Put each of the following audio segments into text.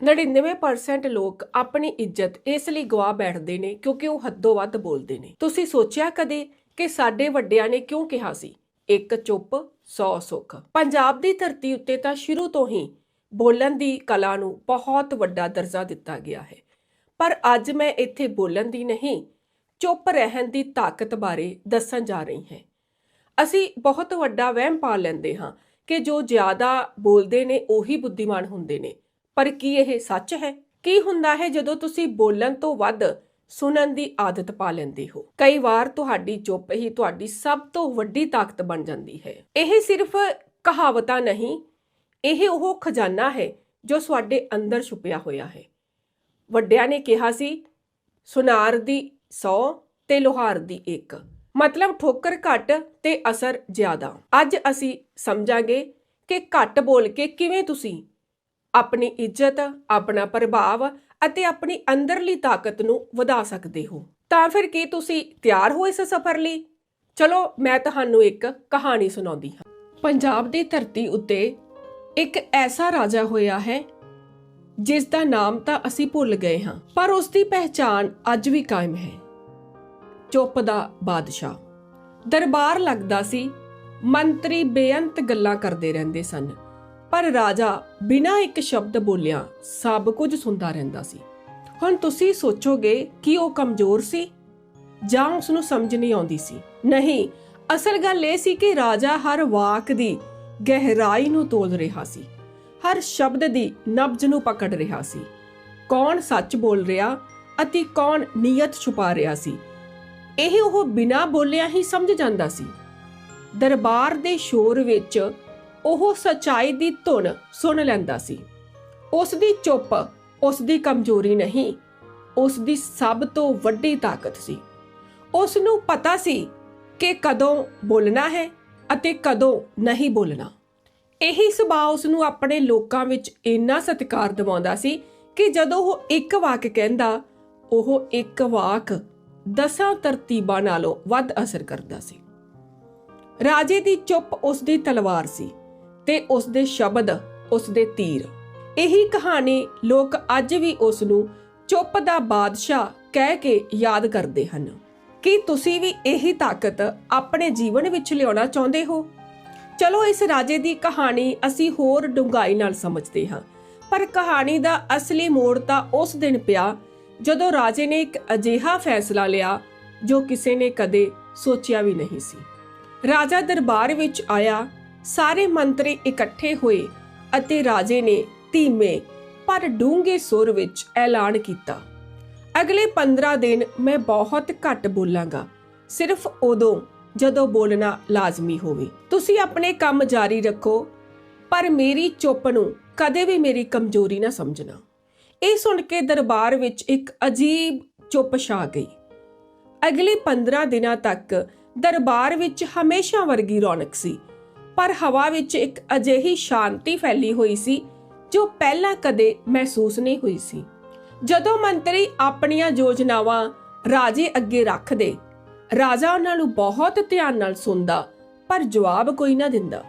99% ਲੋਕ ਆਪਣੀ ਇੱਜ਼ਤ ਇਸ ਲਈ ਗਵਾ ਬੈਠਦੇ ਨੇ ਕਿਉਂਕਿ ਉਹ ਹੱਦੋਂ ਵੱਧ ਬੋਲਦੇ ਨੇ। ਤੁਸੀਂ ਸੋਚਿਆ ਕਦੇ ਕਿ ਸਾਡੇ ਵੱਡਿਆਂ ਨੇ ਕਿਉਂ ਕਿਹਾ ਸੀ? ਇੱਕ ਚੁੱਪ 100 ਸੁੱਖ। ਪੰਜਾਬ ਦੀ ਧਰਤੀ ਉੱਤੇ ਤਾਂ ਸ਼ੁਰੂ ਤੋਂ ਹੀ ਬੋਲਣ ਦੀ ਕਲਾ ਨੂੰ ਬਹੁਤ ਵੱਡਾ ਦਰਜਾ ਦਿੱਤਾ ਗਿਆ ਹੈ। ਪਰ ਅੱਜ ਮੈਂ ਇੱਥੇ ਬੋਲਣ ਦੀ ਨਹੀਂ, ਚੁੱਪ ਰਹਿਣ ਦੀ ਤਾਕਤ ਬਾਰੇ ਦੱਸਣ ਜਾ ਰਹੀ ਹਾਂ। ਅਸੀਂ ਬਹੁਤ ਵੱਡਾ ਵਹਿਮ ਪਾ ਲੈਂਦੇ ਹਾਂ ਕਿ ਜੋ ਜ਼ਿਆਦਾ ਬੋਲਦੇ ਨੇ ਉਹੀ ਬੁੱਧੀਮਾਨ ਹੁੰਦੇ ਨੇ। ਪਰ ਕੀ ਇਹ ਸੱਚ ਹੈ? ਕੀ ਹੁੰਦਾ ਹੈ ਜਦੋਂ ਤੁਸੀਂ ਬੋਲਣ ਤੋਂ ਵੱਧ ਸੁਣਨ ਦੀ ਆਦਤ ਪਾ ਲੈਂਦੇ ਹੋ? ਕਈ ਵਾਰ ਤੁਹਾਡੀ ਚੁੱਪ ਹੀ ਤੁਹਾਡੀ ਸਭ ਤੋਂ ਵੱਡੀ ਤਾਕਤ ਬਣ ਜਾਂਦੀ ਹੈ। ਇਹ ਸਿਰਫ ਕਹਾਵਤਾਂ ਨਹੀਂ, ਇਹ ਉਹ ਖਜ਼ਾਨਾ ਹੈ ਜੋ ਤੁਹਾਡੇ ਅੰਦਰ ਛੁਪਿਆ ਹੋਇਆ ਹੈ। ਵੱਡਿਆਂ ਨੇ ਕਿਹਾ ਸੀ, ਸੁਨਾਰ ਦੀ 100 ਤੇ ਲੋਹਾਰ ਦੀ 1 ਮਤਲਬ ਠੋਕਰ ਘੱਟ ਤੇ ਅਸਰ ਜ਼ਿਆਦਾ। ਅੱਜ ਅਸੀਂ ਸਮਝਾਂਗੇ ਕਿ ਘੱਟ ਬੋਲ ਕੇ ਕਿਵੇਂ ਤੁਸੀਂ ਆਪਣੀ ਇੱਜ਼ਤ, ਆਪਣਾ ਪ੍ਰਭਾਵ ਅਤੇ ਆਪਣੀ ਅੰਦਰਲੀ ਤਾਕਤ ਨੂੰ ਵਧਾ ਸਕਦੇ ਹੋ। ਤਾਂ ਫਿਰ ਕੀ ਤੁਸੀਂ ਤਿਆਰ ਹੋ ਇਸ ਸਫ਼ਰ ਲਈ? ਚਲੋ, ਮੈਂ ਤੁਹਾਨੂੰ ਇੱਕ ਕਹਾਣੀ ਸੁਣਾਉਂਦੀ ਹਾਂ। ਪੰਜਾਬ ਦੀ ਧਰਤੀ ਉੱਤੇ ਇੱਕ ਐਸਾ ਰਾਜਾ ਹੋਇਆ ਹੈ, ਜਿਸ ਦਾ ਨਾਮ ਤਾਂ ਅਸੀਂ ਭੁੱਲ ਗਏ ਹਾਂ, ਪਰ ਉਸ ਦੀ ਪਹਿਚਾਨ ਅੱਜ ਵੀ ਕਾਇਮ ਹੈ। ਚੁੱਪ ਦਾ ਬਾਦਸ਼ਾਹ। ਦਰਬਾਰ ਲੱਗਦਾ ਸੀ, ਮੰਤਰੀ ਬੇਅੰਤ ਗੱਲਾਂ ਕਰਦੇ ਰਹਿੰਦੇ ਸਨ। ਪਰ ਰਾਜਾ ਬਿਨਾਂ ਇੱਕ ਸ਼ਬਦ ਬੋਲਿਆ ਸਭ ਕੁਝ ਸੁਣਦਾ ਰਹਿੰਦਾ ਸੀ। ਹੁਣ ਤੁਸੀਂ ਸੋਚੋਗੇ ਕਿ ਉਹ ਕਮਜ਼ੋਰ ਸੀ ਜਾਂ ਉਸ ਨੂੰ ਸਮਝ ਨਹੀਂ ਆਉਂਦੀ ਸੀ। ਨਹੀਂ, ਅਸਲ ਗੱਲ ਇਹ ਸੀ ਕਿ ਰਾਜਾ ਹਰ ਵਾਕ ਦੀ ਗਹਿਰਾਈ ਨੂੰ ਤੋਲ ਰਿਹਾ ਸੀ। ਹਰ ਸ਼ਬਦ ਦੀ ਨਬਜ਼ ਨੂੰ ਪਕੜ ਰਿਹਾ ਸੀ। ਕੌਣ ਸੱਚ ਬੋਲ ਰਿਹਾ ਅਤੇ ਕੌਣ ਨੀਅਤ ਛੁਪਾ ਰਿਹਾ ਸੀ। ਇਹ ਉਹ ਬਿਨਾਂ ਬੋਲਿਆ ਹੀ ਸਮਝ ਜਾਂਦਾ ਸੀ। ਦਰਬਾਰ ਦੇ ਸ਼ੋਰ ਵਿੱਚ ਉਹ ਸਚਾਈ ਦੀ ਧੁਨ ਸੁਣ ਲੈਂਦਾ ਸੀ। ਉਸ ਦੀ ਚੁੱਪ ਉਸ ਦੀ ਕਮਜ਼ੋਰੀ ਨਹੀਂ ਉਸ ਦੀ ਸਭ ਤੋਂ ਵੱਡੀ ਤਾਕਤ ਸੀ। ਉਸ ਨੂੰ ਪਤਾ ਸੀ ਕਿ ਕਦੋਂ ਬੋਲਣਾ ਹੈ ਅਤੇ ਕਦੋਂ ਨਹੀਂ ਬੋਲਣਾ। ਇਹੀ ਸੁਭਾਅ ਉਸ ਨੂੰ ਆਪਣੇ ਲੋਕਾਂ ਵਿੱਚ ਇੰਨਾ ਸਤਿਕਾਰ ਦਿਵਾਉਂਦਾ ਸੀ ਕਿ ਜਦੋਂ ਉਹ ਇੱਕ ਵਾਕ ਕਹਿੰਦਾ, ਉਹ ਇੱਕ ਵਾਕ ਦਸਾਂ ਤਰਤੀਬਾਂ ਨਾਲੋਂ ਵੱਧ ਅਸਰ ਕਰਦਾ ਸੀ। ਰਾਜੇ ਦੀ ਚੁੱਪ ਉਸ ਦੀ ਤਲਵਾਰ ਸੀ। ਤੇ ਉਸ ਦੇ ਸ਼ਬਦ ਉਸ ਦੇ ਤੀਰ। ਇਹੀ ਕਹਾਣੀ ਲੋਕ ਅੱਜ ਵੀ ਉਸ ਨੂੰ ਚੁੱਪ ਦਾ ਬਾਦਸ਼ਾਹ ਕਹਿ ਕੇ ਯਾਦ ਕਰਦੇ ਹਨ। ਕੀ ਤੁਸੀਂ ਵੀ ਇਹੀ ਤਾਕਤ ਆਪਣੇ ਜੀਵਨ ਵਿੱਚ ਲਿਆਉਣਾ ਚਾਹੁੰਦੇ ਹੋ? ਚਲੋ ਇਸ ਰਾਜੇ ਦੀ ਕਹਾਣੀ ਅਸੀਂ ਹੋਰ ਡੂੰਘਾਈ ਨਾਲ ਸਮਝਦੇ ਹਾਂ। ਪਰ ਕਹਾਣੀ ਦਾ ਅਸਲੀ ਮੋੜ ਤਾਂ ਉਸ ਦਿਨ ਪਿਆ ਜਦੋਂ ਰਾਜੇ ਨੇ ਇੱਕ ਅਜਿਹਾ ਫੈਸਲਾ ਲਿਆ ਜੋ ਕਿਸੇ ਨੇ ਕਦੇ ਸੋਚਿਆ ਵੀ ਨਹੀਂ ਸੀ। ਰਾਜਾ ਦਰਬਾਰ ਵਿੱਚ ਆਇਆ ਸਾਰੇ ਮੰਤਰੀ ਇਕੱਠੇ ਹੋਏ ਅਤੇ ਰਾਜੇ ਨੇ ਧੀਮੇ ਪਰ ਡੂੰਘੇ ਸੁਰ ਵਿੱਚ ਐਲਾਨ ਕੀਤਾ। ਅਗਲੇ 15 ਦਿਨ ਮੈਂ ਬਹੁਤ ਘੱਟ ਬੋਲਾਂਗਾ, ਸਿਰਫ ਉਦੋਂ ਜਦੋਂ ਬੋਲਣਾ ਲਾਜ਼ਮੀ ਹੋਵੇ। ਤੁਸੀਂ ਆਪਣੇ ਕੰਮ ਜਾਰੀ ਰੱਖੋ, ਪਰ ਮੇਰੀ ਚੁੱਪ ਨੂੰ ਕਦੇ ਵੀ ਮੇਰੀ ਕਮਜ਼ੋਰੀ ਨਾ ਸਮਝਣਾ। ਇਹ ਸੁਣ ਕੇ ਦਰਬਾਰ ਵਿੱਚ ਇੱਕ ਅਜੀਬ ਚੁੱਪ ਛਾ ਗਈ। ਅਗਲੇ 15 ਦਿਨਾਂ ਤੱਕ ਦਰਬਾਰ ਵਿੱਚ ਹਮੇਸ਼ਾ ਵਰਗੀ ਰੌਣਕ ਸੀ। ਪਰ ਹਵਾ ਵਿੱਚ ਇੱਕ ਅਜਿਹੀ ਸ਼ਾਂਤੀ ਫੈਲੀ ਹੋਈ ਸੀ ਜੋ ਪਹਿਲਾਂ ਕਦੇ ਮਹਿਸੂਸ ਨਹੀਂ ਹੋਈ ਸੀ। ਜਦੋਂ ਮੰਤਰੀ ਆਪਣੀਆਂ ਯੋਜਨਾਵਾਂ ਰਾਜੇ ਅੱਗੇ ਰੱਖਦੇ, ਰਾਜਾ ਉਹਨਾਂ ਨੂੰ ਬਹੁਤ ਧਿਆਨ ਨਾਲ ਸੁਣਦਾ, ਪਰ ਜਵਾਬ ਕੋਈ ਨਾ ਦਿੰਦਾ।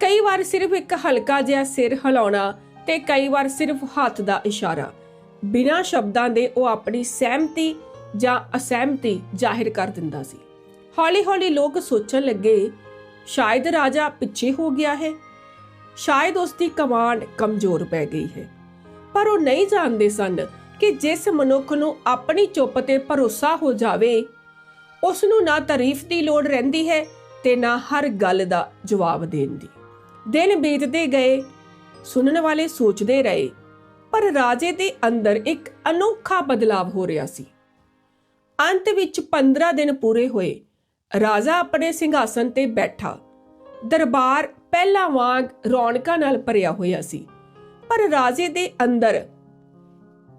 ਕਈ ਵਾਰ ਸਿਰਫ ਇੱਕ ਹਲਕਾ ਜਿਹਾ ਸਿਰ ਹਿਲਾਉਣਾ ਤੇ ਕਈ ਵਾਰ ਸਿਰਫ ਹੱਥ ਦਾ ਇਸ਼ਾਰਾ। ਬਿਨਾਂ ਸ਼ਬਦਾਂ ਦੇ ਉਹ ਆਪਣੀ ਸਹਿਮਤੀ ਜਾਂ ਅਸਹਿਮਤੀ ਜ਼ਾਹਿਰ ਕਰ ਦਿੰਦਾ ਸੀ। ਹੌਲੀ-ਹੌਲੀ ਲੋਕ ਸੋਚਣ ਲੱਗੇ ਸ਼ਾਇਦ ਰਾਜਾ ਪਿੱਛੇ ਹੋ ਗਿਆ ਹੈ। ਸ਼ਾਇਦ ਉਸ ਦੀ ਕਮਾਂਡ ਕਮਜ਼ੋਰ ਪੈ ਗਈ ਹੈ। ਪਰ ਉਹ ਨਹੀਂ ਜਾਣਦੇ ਸਨ ਕਿ ਜਿਸ ਮਨੁੱਖ ਨੂੰ ਆਪਣੀ ਚੁੱਪ ਤੇ ਭਰੋਸਾ ਹੋ ਜਾਵੇ ਉਸ ਨੂੰ ਨਾ ਤਾਰੀਫ ਦੀ ਲੋੜ ਰਹਿੰਦੀ ਹੈ ਤੇ ਨਾ ਹਰ ਗੱਲ ਦਾ ਜਵਾਬ ਦੇਣ ਦੀ। ਦਿਨ ਬੀਤਦੇ ਗਏ, ਸੁਣਨ ਵਾਲੇ ਸੋਚਦੇ ਰਹੇ, ਪਰ ਰਾਜੇ ਦੇ ਅੰਦਰ ਇੱਕ ਅਨੋਖਾ ਬਦਲਾਵ ਹੋ ਰਿਹਾ ਸੀ। ਅੰਤ ਵਿੱਚ 15 ਦਿਨ ਪੂਰੇ ਹੋਏ ਰਾਜਾ ਆਪਣੇ ਸਿੰਘਾਸਨ ਤੇ ਬੈਠਾ। ਦਰਬਾਰ ਪਹਿਲਾਂ ਵਾਂਗ ਰੌਣਕਾਂ ਨਾਲ ਭਰਿਆ ਹੋਇਆ ਸੀ, ਪਰ ਰਾਜੇ ਦੇ ਅੰਦਰ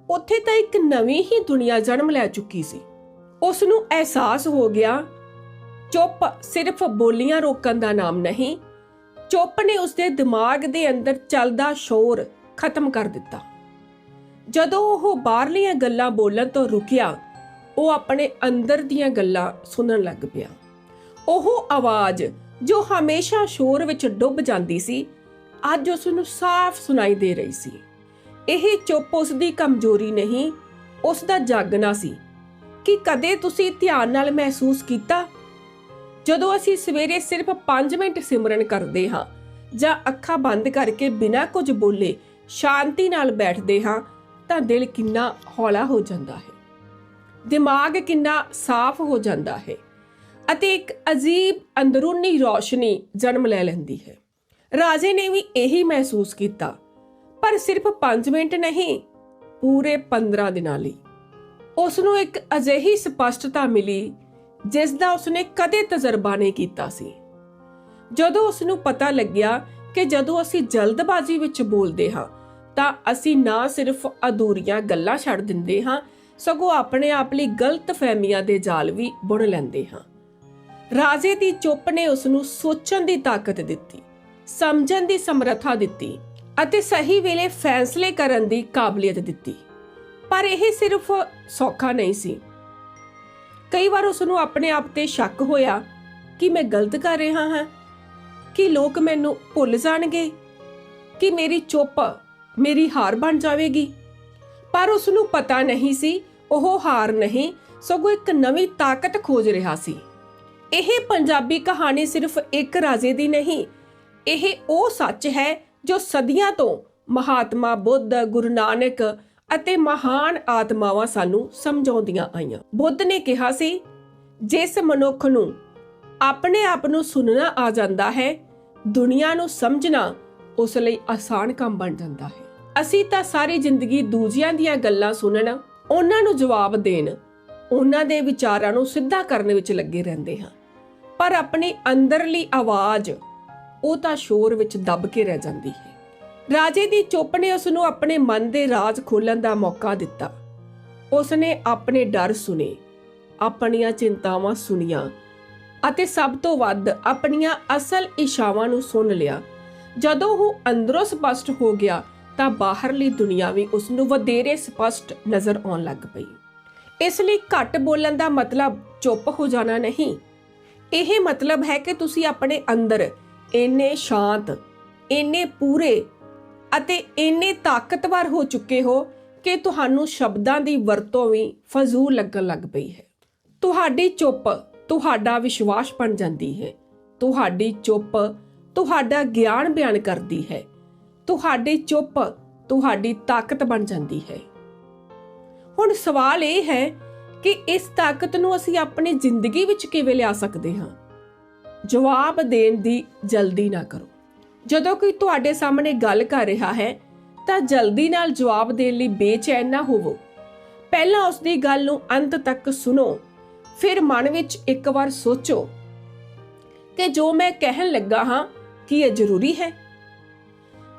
ਉੱਥੇ ਤਾਂ ਇੱਕ ਨਵੀਂ ਹੀ ਦੁਨੀਆ ਜਨਮ ਲੈ ਚੁੱਕੀ ਸੀ। ਉਸ ਨੂੰ ਅਹਿਸਾਸ ਹੋ ਗਿਆ, ਚੁੱਪ ਸਿਰਫ ਬੋਲੀਆਂ ਰੋਕਣ ਦਾ ਨਾਮ ਨਹੀਂ, ਚੁੱਪ ਨੇ ਉਸਦੇ ਦਿਮਾਗ ਦੇ ਅੰਦਰ ਚੱਲਦਾ ਸ਼ੋਰ ਖਤਮ ਕਰ ਦਿੱਤਾ। ਜਦੋਂ ਉਹ ਬਾਹਰਲੀਆਂ ਗੱਲਾਂ ਬੋਲਣ ਤੋਂ ਰੁਕਿਆ ਉਹ ਆਪਣੇ ਅੰਦਰ ਦੀਆਂ ਗੱਲਾਂ ਸੁਣਨ ਲੱਗ ਪਿਆ। ਉਹ ਆਵਾਜ਼ ਜੋ ਹਮੇਸ਼ਾ ਸ਼ੋਰ ਵਿੱਚ ਡੁੱਬ ਜਾਂਦੀ ਸੀ, ਅੱਜ ਉਸ ਨੂੰ ਸਾਫ਼ ਸੁਣਾਈ ਦੇ ਰਹੀ ਸੀ। ਇਹ ਚੁੱਪ ਉਸ ਦੀ ਕਮਜ਼ੋਰੀ ਨਹੀਂ, ਉਸ ਦਾ ਜਾਗਣਾ ਸੀ ਕਿ ਕਦੇ ਤੁਸੀਂ ਧਿਆਨ ਨਾਲ ਮਹਿਸੂਸ ਕੀਤਾ? ਜਦੋਂ ਅਸੀਂ ਸਵੇਰੇ ਸਿਰਫ 5 ਮਿੰਟ ਸਿਮਰਨ ਕਰਦੇ ਹਾਂ ਜਾਂ ਅੱਖਾਂ ਬੰਦ ਕਰਕੇ ਬਿਨਾਂ ਕੁਝ ਬੋਲੇ ਸ਼ਾਂਤੀ ਨਾਲ ਬੈਠਦੇ ਹਾਂ, ਤਾਂ ਦਿਲ ਕਿੰਨਾ ਹੌਲਾ ਹੋ ਜਾਂਦਾ ਹੈ। ਦਿਮਾਗ ਕਿੰਨਾ ਸਾਫ਼ ਹੋ ਜਾਂਦਾ ਹੈ ਅਤੇ ਇੱਕ ਅਜੀਬ ਅੰਦਰੂਨੀ ਰੌਸ਼ਨੀ ਜਨਮ ਲੈ ਲੈਂਦੀ ਹੈ। ਰਾਜੇ ਨੇ ਵੀ ਇਹੀ ਮਹਿਸੂਸ ਕੀਤਾ, ਪਰ ਸਿਰਫ 5 ਮਿੰਟ ਨਹੀਂ, ਪੂਰੇ 15 ਦਿਨਾਂ ਲਈ। ਉਸ ਨੂੰ ਇੱਕ ਅਜਿਹੀ ਸਪਸ਼ਟਤਾ ਮਿਲੀ, ਜਿਸ ਦਾ ਉਸਨੇ ਕਦੇ ਤਜਰਬਾ ਨਹੀਂ ਕੀਤਾ ਸੀ। ਜਦੋਂ ਉਸ ਨੂੰ ਪਤਾ ਲੱਗਿਆ ਕਿ ਜਦੋਂ ਅਸੀਂ ਜਲਦਬਾਜ਼ੀ ਵਿੱਚ ਬੋਲਦੇ ਹਾਂ, ਤਾਂ ਅਸੀਂ ਨਾ ਸਿਰਫ ਅਧੂਰੀਆਂ ਗੱਲਾਂ ਛੱਡ ਦਿੰਦੇ ਹਾਂ ਸਗੋਂ ਆਪਣੇ ਆਪ ਲਈ ਗਲਤ ਫਹਿਮੀਆਂ ਦੇ ਜਾਲ ਵੀ ਬੁਣ ਲੈਂਦੇ ਹਾਂ। ਰਾਜੇ ਦੀ ਚੁੱਪ ਨੇ ਉਸ ਨੂੰ ਸੋਚਣ ਦੀ ਤਾਕਤ ਦਿੱਤੀ, ਸਮਝਣ ਦੀ ਸਮਰੱਥਾ ਦਿੱਤੀ ਅਤੇ ਸਹੀ ਵੇਲੇ ਫੈਸਲੇ ਕਰਨ ਦੀ ਕਾਬਲੀਅਤ ਦਿੱਤੀ। ਪਰ ਇਹ ਸਿਰਫ ਸੌਖਾ ਨਹੀਂ ਸੀ। ਕਈ ਵਾਰ ਉਸ ਨੂੰ ਆਪਣੇ ਆਪ ਤੇ ਸ਼ੱਕ ਹੋਇਆ ਕਿ ਮੈਂ ਗਲਤ ਕਰ ਰਿਹਾ ਹਾਂ, ਕਿ ਲੋਕ ਮੈਨੂੰ ਭੁੱਲ ਜਾਣਗੇ, ਕਿ ਮੇਰੀ ਚੁੱਪ ਮੇਰੀ ਹਾਰ ਬਣ ਜਾਵੇਗੀ। ਪਰ ਉਸ ਨੂੰ ਪਤਾ ਨਹੀਂ ਸੀ, ਉਹ ਹਾਰ ਨਹੀਂ, ਸਗੋਂ ਇੱਕ ਨਵੀਂ ਤਾਕਤ ਖੋਜ ਰਿਹਾ ਸੀ। ਇਹ ਪੰਜਾਬੀ ਕਹਾਣੀ ਸਿਰਫ ਇੱਕ ਰਾਜੇ ਦੀ ਨਹੀਂ, ਇਹ ਉਹ ਸੱਚ ਹੈ ਜੋ ਸਦੀਆਂ ਤੋਂ ਮਹਾਤਮਾ ਬੁੱਧ, ਗੁਰੂ ਨਾਨਕ ਅਤੇ ਮਹਾਨ ਆਤਮਾਵਾਂ ਸਾਨੂੰ ਸਮਝਾਉਂਦੀਆਂ ਆਈਆਂ। ਬੁੱਧ ਨੇ ਕਿਹਾ ਸੀ, ਜਿਸ ਮਨੁੱਖ ਨੂੰ ਆਪਣੇ ਆਪ ਨੂੰ ਸੁਣਨਾ ਆ ਜਾਂਦਾ ਹੈ, ਦੁਨੀਆ ਨੂੰ ਸਮਝਣਾ ਉਸ ਲਈ ਆਸਾਨ ਕੰਮ ਬਣ ਜਾਂਦਾ ਹੈ। ਅਸੀਂ ਤਾਂ ਸਾਰੀ ਜ਼ਿੰਦਗੀ ਦੂਜਿਆਂ ਦੀਆਂ ਗੱਲਾਂ ਸੁਣਨ, ਉਹਨਾਂ ਨੂੰ ਜਵਾਬ ਦੇਣ, ਉਹਨਾਂ ਦੇ ਵਿਚਾਰਾਂ ਨੂੰ ਸਿੱਧਾ ਕਰਨ ਵਿੱਚ ਲੱਗੇ ਰਹਿੰਦੇ ਹਾਂ। ਪਰ ਆਪਣੀ ਅੰਦਰਲੀ ਆਵਾਜ਼, ਉਹ ਤਾਂ ਸ਼ੋਰ ਵਿੱਚ ਦੱਬ ਕੇ ਰਹਿ ਜਾਂਦੀ ਹੈ। ਰਾਜੇ ਦੀ ਚੁੱਪ ਨੇ ਉਸ ਨੂੰ ਆਪਣੇ ਮਨ ਦੇ ਰਾਜ਼ ਖੋਲਣ ਦਾ ਮੌਕਾ ਦਿੱਤਾ। ਉਸ ਨੇ ਆਪਣੇ ਡਰ ਸੁਨੇ ਆਪਣੀਆਂ ਚਿੰਤਾਵਾਂ ਸੁਣੀਆਂ ਅਤੇ ਸਭ ਤੋਂ ਵੱਧ ਆਪਣੀਆਂ ਅਸਲ ਇਸ਼ਾਵਾਂ ਨੂੰ ਸੁਣ ਲਿਆ। ਜਦੋਂ ਉਹ ਅੰਦਰੋਂ ਸਪਸ਼ਟ ਹੋ ਗਿਆ ਤਾਂ ਬਾਹਰਲੀ ਦੁਨੀਆ ਵੀ ਉਸ ਨੂੰ ਵਧੇਰੇ ਸਪਸ਼ਟ ਨਜ਼ਰ ਆਉਣ ਲੱਗ ਪਈ। ਇਸ ਲਈ ਘੱਟ ਬੋਲਣ ਦਾ ਮਤਲਬ ਚੁੱਪ ਹੋ ਜਾਣਾ ਨਹੀਂ। ਇਹ ਮਤਲਬ ਹੈ ਕਿ ਤੁਸੀਂ ਆਪਣੇ ਅੰਦਰ ਇੰਨੇ ਸ਼ਾਂਤ, ਇੰਨੇ ਪੂਰੇ ਅਤੇ ਇੰਨੇ ਤਾਕਤਵਰ ਹੋ ਚੁੱਕੇ ਹੋ ਕਿ ਤੁਹਾਨੂੰ ਸ਼ਬਦਾਂ ਦੀ ਵਰਤੋਂ ਵੀ ਫਜ਼ੂਲ ਲੱਗਣ ਲੱਗ ਪਈ ਹੈ। ਤੁਹਾਡੀ ਚੁੱਪ ਤੁਹਾਡਾ ਵਿਸ਼ਵਾਸ ਬਣ ਜਾਂਦੀ ਹੈ। ਤੁਹਾਡੀ ਚੁੱਪ ਤੁਹਾਡਾ ਗਿਆਨ ਬਿਆਨ ਕਰਦੀ ਹੈ। ਤੁਹਾਡੀ ਚੁੱਪ, ਤੁਹਾਡੀ ਤਾਕਤ ਬਣ ਜਾਂਦੀ ਹੈ। ਹੁਣ ਸਵਾਲ ਇਹ ਹੈ ਕਿ ਇਸ ਤਾਕਤ ਨੂੰ ਅਸੀਂ ਆਪਣੀ ਜ਼ਿੰਦਗੀ ਵਿੱਚ ਕਿਵੇਂ ਲਿਆ ਸਕਦੇ ਹਾਂ? ਜਵਾਬ ਦੇਣ ਦੀ ਜਲਦੀ ਨਾ ਕਰੋ। ਜਦੋਂ ਕੋਈ ਤੁਹਾਡੇ ਸਾਹਮਣੇ ਗੱਲ ਕਰ ਰਿਹਾ ਹੈ, ਤਾਂ ਜਲਦੀ ਨਾਲ ਜਵਾਬ ਦੇਣ ਲਈ ਬੇਚੈਨ ਨਾ ਹੋਵੋ। ਪਹਿਲਾਂ ਉਸ ਦੀ ਗੱਲ ਨੂੰ ਅੰਤ ਤੱਕ ਸੁਣੋ, ਫਿਰ ਮਨ ਵਿੱਚ ਇੱਕ ਵਾਰ ਸੋਚੋ ਕਿ ਜੋ ਮੈਂ ਕਹਿਣ ਲੱਗਾ ਹਾਂ, ਕੀ ਇਹ ਜ਼ਰੂਰੀ ਹੈ?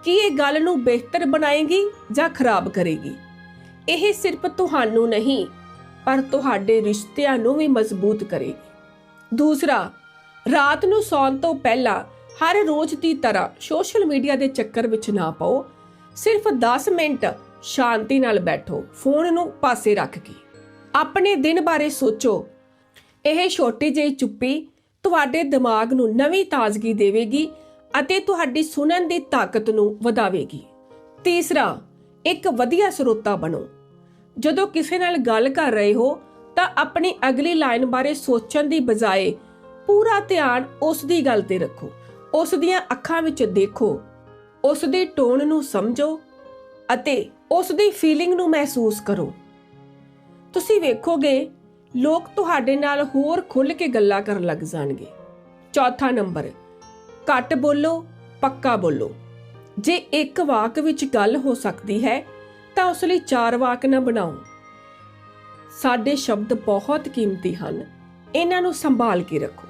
ਕੀ ਇਹ ਗੱਲ ਨੂੰ ਬਿਹਤਰ ਬਣਾਏਗੀ ਜਾਂ ਖਰਾਬ ਕਰੇਗੀ? ਇਹ ਸਿਰਫ ਤੁਹਾਨੂੰ ਨਹੀਂ, ਪਰ ਤੁਹਾਡੇ ਰਿਸ਼ਤਿਆਂ ਨੂੰ ਵੀ ਮਜ਼ਬੂਤ ਕਰੇਗੀ। ਦੂਸਰਾ, ਰਾਤ ਨੂੰ ਸੌਣ ਤੋਂ ਪਹਿਲਾਂ ਹਰ ਰੋਜ਼ ਦੀ ਤਰ੍ਹਾਂ ਸੋਸ਼ਲ ਮੀਡੀਆ ਦੇ ਚੱਕਰ ਵਿੱਚ ਨਾ ਪਾਓ। ਸਿਰਫ 10 ਮਿੰਟ ਸ਼ਾਂਤੀ ਨਾਲ ਬੈਠੋ, ਫੋਨ ਨੂੰ ਪਾਸੇ ਰੱਖ ਕੇ। ਆਪਣੇ ਦਿਨ ਬਾਰੇ ਸੋਚੋ। ਇਹ ਛੋਟੀ ਜਿਹੀ ਚੁੱਪੀ ਤੁਹਾਡੇ ਦਿਮਾਗ ਨੂੰ ਨਵੀਂ ਤਾਜ਼ਗੀ ਦੇਵੇਗੀ ਅਤੇ ਤੁਹਾਡੀ ਸੁਣਨ ਦੀ ਤਾਕਤ ਨੂੰ ਵਧਾਵੇਗੀ। ਤੀਸਰਾ, ਇੱਕ ਵਧੀਆ ਸਰੋਤਾ ਬਣੋ। ਜਦੋਂ ਕਿਸੇ ਨਾਲ ਗੱਲ ਕਰ ਰਹੇ ਹੋ, ਤਾਂ ਆਪਣੀ ਅਗਲੀ ਲਾਈਨ ਬਾਰੇ ਸੋਚਣ ਦੀ ਬਜਾਏ ਪੂਰਾ ਧਿਆਨ ਉਸ ਦੀ ਗੱਲ ਤੇ ਰੱਖੋ। ਉਸ ਦੀਆਂ ਅੱਖਾਂ ਵਿੱਚ ਦੇਖੋ। ਉਸ ਦੇ ਟੋਨ ਨੂੰ ਸਮਝੋ ਅਤੇ ਉਸ ਦੀ ਫੀਲਿੰਗ ਨੂੰ ਮਹਿਸੂਸ ਕਰੋ। ਤੁਸੀਂ ਵੇਖੋਗੇ, ਲੋਕ ਤੁਹਾਡੇ ਨਾਲ ਹੋਰ ਖੁੱਲ੍ਹ ਕੇ ਗੱਲਾਂ ਕਰਨ ਲੱਗ ਜਾਣਗੇ। ਚੌਥਾ ਨੰਬਰ ਘੱਟ ਬੋਲੋ, ਪੱਕਾ ਬੋਲੋ। ਜੇ ਇੱਕ ਵਾਕ ਵਿੱਚ ਗੱਲ ਹੋ ਸਕਦੀ ਹੈ, ਤਾਂ ਉਸ ਲਈ ਚਾਰ ਵਾਕ ਨਾ ਬਣਾਓ। ਸਾਡੇ ਸ਼ਬਦ ਬਹੁਤ ਕੀਮਤੀ ਹਨ। ਇਹਨਾਂ ਨੂੰ ਸੰਭਾਲ ਕੇ ਰੱਖੋ।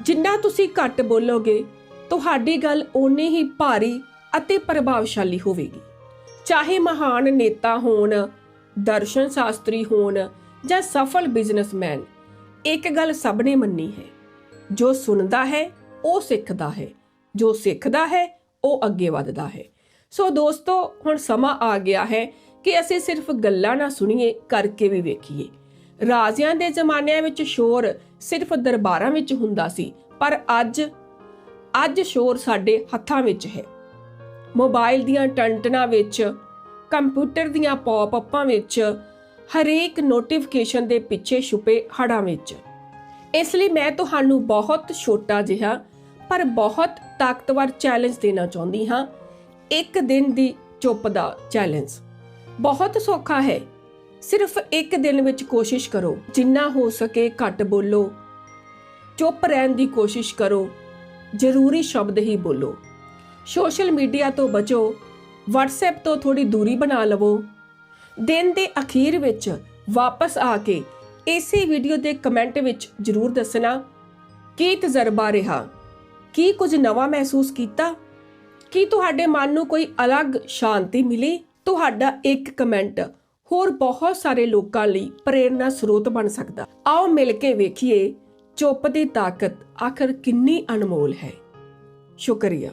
ਜਿੰਨਾ ਤੁਸੀਂ ਘੱਟ ਬੋਲੋਗੇ, ਤੁਹਾਡੀ ਗੱਲ ਓਨੀ ਹੀ ਭਾਰੀ ਅਤੇ ਪ੍ਰਭਾਵਸ਼ਾਲੀ ਹੋਵੇਗੀ। ਚਾਹੇ ਮਹਾਨ ਨੇਤਾ ਹੋਣ, ਦਰਸ਼ਨ ਸ਼ਾਸਤਰੀ ਹੋਣ ਜਾਂ ਸਫਲ ਬਿਜ਼ਨਸਮੈਨ, ਇੱਕ ਗੱਲ ਸਭ ਨੇ ਮੰਨੀ ਹੈ। ਜੋ ਸੁਣਦਾ ਹੈ, ਉਹ ਸਿੱਖਦਾ ਹੈ। ਜੋ ਸਿੱਖਦਾ ਹੈ, ਉਹ ਅੱਗੇ ਵੱਧਦਾ ਹੈ। ਸੋ ਦੋਸਤੋ, ਹੁਣ ਸਮਾਂ ਆ ਗਿਆ ਹੈ ਕਿ ਅਸੀਂ ਸਿਰਫ ਗੱਲਾਂ ਨਾ ਸੁਣੀਏ, ਕਰਕੇ ਵੀ ਵੇਖੀਏ। ਰਾਜਿਆਂ ਦੇ ਜ਼ਮਾਨਿਆਂ ਵਿੱਚ ਸ਼ੋਰ ਸਿਰਫ ਦਰਬਾਰਾਂ ਵਿੱਚ ਹੁੰਦਾ ਸੀ, ਪਰ ਅੱਜ ਅੱਜ ਸ਼ੋਰ ਸਾਡੇ ਹੱਥਾਂ ਵਿੱਚ ਹੈ। ਮੋਬਾਈਲ ਦੀਆਂ ਟੰਟਨਾਂ ਵਿੱਚ, ਕੰਪਿਊਟਰ ਦੀਆਂ ਪੌਪ-ਅਪਾਂ ਵਿੱਚ, ਹਰੇਕ ਨੋਟੀਫਿਕੇਸ਼ਨ ਦੇ ਪਿੱਛੇ ਛੁਪੇ ਹੜਾਂ ਵਿੱਚ। ਇਸ ਲਈ ਮੈਂ ਤੁਹਾਨੂੰ ਬਹੁਤ ਛੋਟਾ ਜਿਹਾ ਪਰ ਬਹੁਤ ਤਾਕਤਵਰ ਚੈਲੰਜ ਦੇਣਾ ਚਾਹੁੰਦੀ ਹਾਂ। ਇੱਕ ਦਿਨ ਦੀ ਚੁੱਪ ਦਾ ਚੈਲੰਜ ਬਹੁਤ ਸੌਖਾ ਹੈ। ਸਿਰਫ ਇੱਕ ਦਿਨ ਵਿੱਚ ਕੋਸ਼ਿਸ਼ ਕਰੋ। ਜਿੰਨਾ ਹੋ ਸਕੇ ਘੱਟ ਬੋਲੋ। ਚੁੱਪ ਰਹਿਣ ਦੀ ਕੋਸ਼ਿਸ਼ ਕਰੋ। ਜ਼ਰੂਰੀ ਸ਼ਬਦ ਹੀ ਬੋਲੋ। ਸੋਸ਼ਲ ਮੀਡੀਆ ਤੋਂ ਬਚੋ। WhatsApp ਤੋਂ ਥੋੜੀ ਦੂਰੀ ਬਣਾ ਲਵੋ। ਦਿਨ ਦੇ ਅਖੀਰ ਵਿੱਚ ਵਾਪਸ ਆ ਕੇ ਇਸੇ ਵੀਡੀਓ ਦੇ ਕਮੈਂਟ ਵਿੱਚ ਜ਼ਰੂਰ ਦੱਸਣਾ। ਕੀ ਤਜਰਬਾ ਰਿਹਾ? ਕੀ ਕੁਝ ਨਵਾਂ ਮਹਿਸੂਸ ਕੀਤਾ? ਕੀ ਤੁਹਾਡੇ ਮਨ ਨੂੰ ਕੋਈ ਅਲੱਗ ਸ਼ਾਂਤੀ ਮਿਲੀ? ਤੁਹਾਡਾ ਇੱਕ ਕਮੈਂਟ, ਹੋਰ ਬਹੁਤ ਸਾਰੇ ਲੋਕਾਂ ਲਈ ਪ੍ਰੇਰਨਾ ਸਰੋਤ ਬਣ ਸਕਦਾ। ਆਓ ਮਿਲ ਕੇ ਵੇਖੀਏ ਚੁੱਪ ਦੀ ਤਾਕਤ ਆਖਰ ਕਿੰਨੀ ਅਨਮੋਲ ਹੈ। ਸ਼ੁਕਰੀਆ।